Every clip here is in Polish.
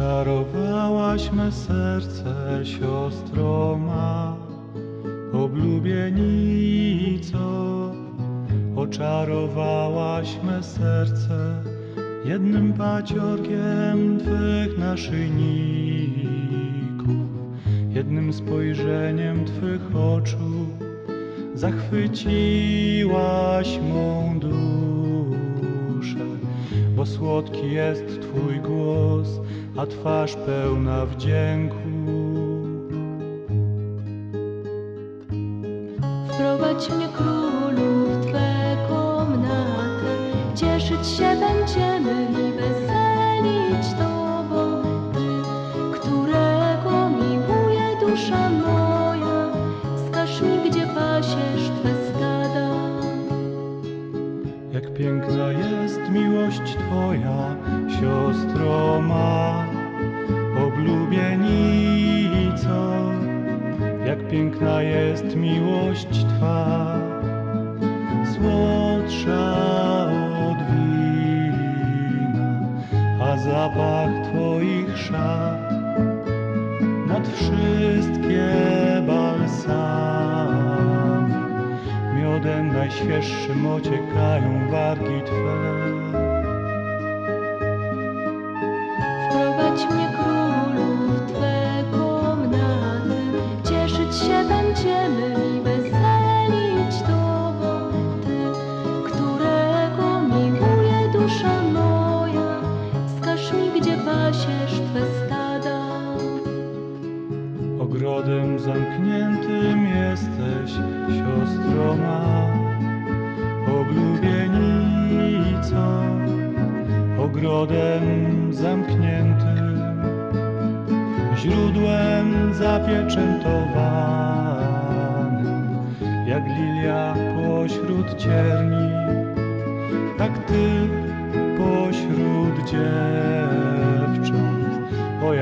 Oczarowałaś me serce, siostro ma, oblubienico. Oczarowałaś me serce jednym paciorkiem Twych naszyjników, jednym spojrzeniem Twych oczu zachwyciłaś mą bo słodki jest Twój głos, a twarz pełna wdzięku. Wprowadź mnie królu w Twe komnatę, cieszyć się będziemy i weselić Tobą. Ty, którego miłuje dusza moja, wskaż mi, gdzie pasiesz Twe stada. Jak miłość Twoja, siostro ma, oblubienico. Jak piękna jest miłość Twa, słodsza od wina, a zapach Twoich szat nad wszystkie balsamy. Miodem najświeższym ociekają wargi Twe. Gdzie pasiesz Twe stada. Ogrodem zamkniętym jesteś, siostro ma, oblubienico. Ogrodem zamkniętym, źródłem zapieczętowanym, jak lilia pośród cierni, tak ty pośród dziewcząt.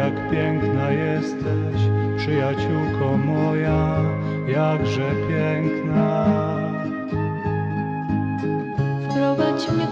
Jak piękna jesteś, przyjaciółko moja, jakże piękna. Wprowadź mnie